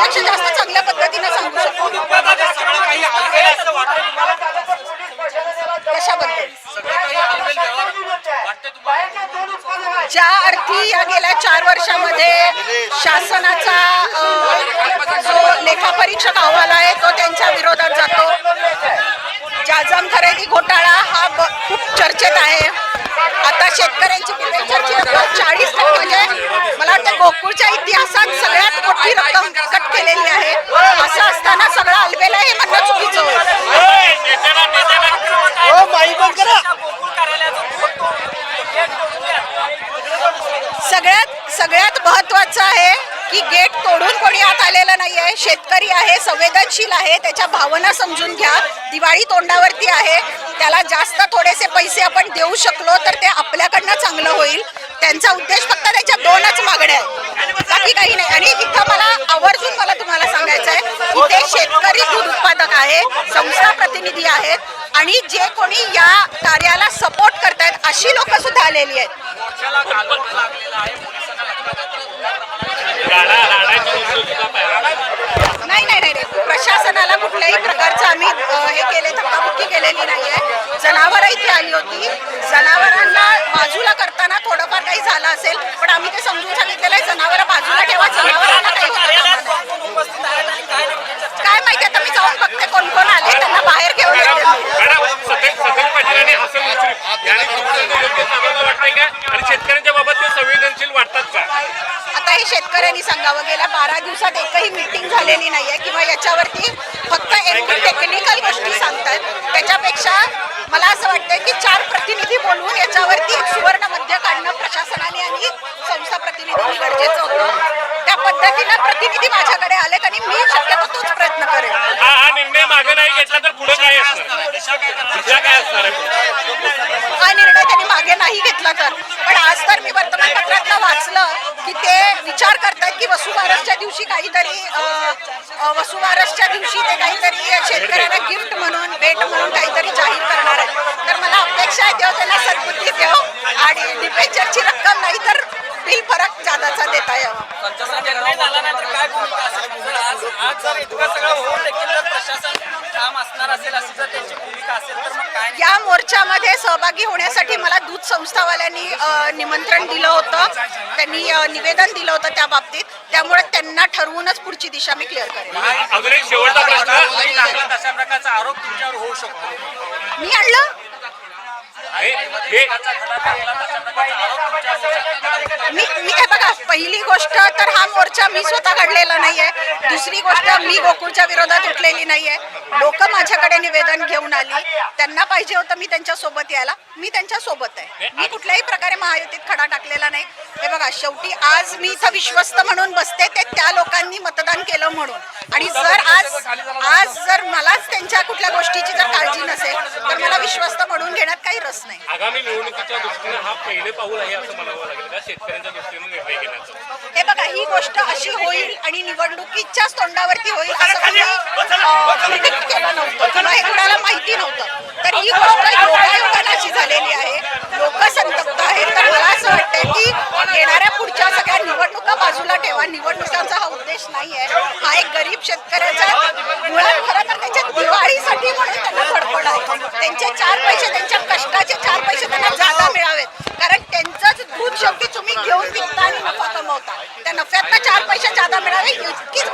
अध्यक्ष जास्त चांगल्या पद्धतीने सांगू शकतो. कशाबद्दल? ज्या अर्थी या गेल्या चार वर्षामध्ये शासनाचा जो लेखापरीक्षक अहवाल आहे तो त्यांच्या विरोधात जातो. जाजम खरेदी घोटाळा हा ब- खूप चर्चेत आहे. आता शेतकऱ्यांची डिबेंचरची रक्कम चाळीस टक्के म्हणजे मला वाटतं गोकुळच्या इतिहासात सगळ्यात मोठी रक्कम कट केलेली आहे असं असताना सगळं अलबेला हे म्हणणं चुकीचं होईल गोकुळ कार्यालयाचं बोट तोडून गेट तोडून द्या. सगळ्यात महत्वाचं आहे की गेट तोडून कोणी आत आलेलं नाही आहे शेतकरी आहे संवेदनशील आहे त्याच्या भावना समजून घ्या. दिवाळी तोंडावरती आहे. त्याला जास्त थोडेसे पैसे आपण देऊ शकलो तर ते आपल्याकडनं चांगलं होईल. त्यांचा उद्देश फक्त त्याच्या दोनच मागण्या आहेत. बाकी काही नाही. आणि इथं मला आवर्जून मला तुम्हाला सांगायचं आहे इथे शेतकरी दूध उत्पादक आहे संस्था प्रतिनिधी आहेत आणि जे कोणी या कार्याला सपोर्ट करतायत अशी लोक सुद्धा आलेली आहेत मोर्चाला घालवून लागलेलं आहे पोलिसांना लक्षात नाही नाही नाही नाही. प्रशासनाला कुठल्याही प्रकारचं आम्ही अ, हे केले धक्काबुक्की केलेली नाहीये जनावरं इथे आली होती. जनावरांना बाजूला करताना थोडंफार काही झालं असेल पण आम्ही ते समजून सांगितलेलं आहे जनावरं बाजूला ठेवा जनावरांना काही काय माहिती आता मी जाऊन बघते कोण कोण आले त्यांना बाहेर घेऊन आणि शेतकऱ्यांच्या बाबत ते संवेदनशील वाटतात का? आता हे शेतकऱ्यांनी सांगावं गेल्या बारा दिवसात एकही मीटिंग झालेली नाहीये किंवा याच्यावरती फक्त एक टेक्निकल गोष्टी सांगतात त्याच्यापेक्षा मला असं वाटतं की चार प्रतिनिधी बोलवून याच्यावरती एक सुवर्ण मध्य काढणं प्रशासनाने आणि संस्था प्रतिनिधींनी गरजेचं होतं. त्या पद्धतीनं प्रतिनिधी माझ्याकडे आले आणि मी शक्यतो तोच प्रयत्न करेन हा हा निर्णय मागे नाही घेतला तर पुढे काय असणार दिशा काय असणार आहे हा निर्णय त्यांनी मागे नाही घेतला तर पण आज तर मी वर्तमानपत्रातलं वाचलं की ते विचार करतात की वसुबारसच्या दिवशी काहीतरी वसुबारसच्या दिवशी ते काहीतरी शेतकऱ्यांना गिफ्ट म्हणून भेट म्हणून काहीतरी जाहीर करणार आहेत. तर मला अपेक्षा आहे देव त्यांना सद्बुद्धी देव आणि डिबेंचरची रक्कम नाही तर बिल फरक जादाचा देता यावा पंचाचा निर्णय झाला नाही तर काय भूमिका असेल जर आज आज जर इतकं सगळं होऊन देखील जर प्रशासन काम असणार असेल अशी जर त्यांची भूमिका असेल तर मग काय या मोर्चामध्ये सहभागी होण्यासाठी मला दूध संस्थावाल्यांनी निमंत्रण दिलं होतं. त्यांनी निवेदन दिलं होतं त्या बाबतीत. त्यामुळे त्यांना ठरवूनच पुढची दिशा मी क्लिअर करेन. अजून एक मोर्चा मी स्वतः काढलेला नाहीये. दुसरी गोष्ट मी गोकुळच्या विरोधात उठलेली नाहीये. लोक माझ्याकडे निवेदन घेऊन आली. त्यांना पाहिजे होतं मी त्यांच्यासोबत यायला. मी त्यांच्यासोबत आहे. मी कुठल्याही प्रकारे महायुतीत खडा टाकलेला नाही. हे बघा शेवटी आज मी इथं विश्वस्त म्हणून बसते ते त्या लोकांनी मतदान केलं म्हणून. आणि जर आज आज जर मलाच त्यांच्या कुठल्या गोष्टीची जर काळजी नसेल तर मला विश्वस्त म्हणून घेण्यात काही रस नाही. आगामी निवडणुकीच्या दृष्टीने हा पहिले पाऊल आहे असं म्हणावं लागेल का? शेतकऱ्यांच्या दृष्टीने निर्णय घेण्याचं. हे बघा ही गोष्ट अशी होईल आणि निवडणुकीच्याच तोंडावरती होईल असं केलं नव्हतं किंवा हे कुणाला माहिती नव्हतं. तर ही गोष्ट योगायोगाने अशी झालेली आहे. लोक संतप्त आहेत. तर मला असं वाटतंय की येणाऱ्या पुढच्या सगळ्या निवडणुका बाजूला ठेवा. निवडणुकांचा हा उद्देश नाही आहे हा एक गरीब शेतकऱ्याचा मुळात खरं तर त्यांच्या दिवाळीसाठी म्हणून त्यांना फडफड आहे त्यांचे चार पैसे त्यांच्या कष्टाचे चार पैसे त्यांना जादा मिळावेत. कारण त्यांचंच दूध शेवटी तुम्ही घेऊन विकता आणि नफा कमवता. त्या नफ्यातनं चार पैसे जादा मिळावे इतकीच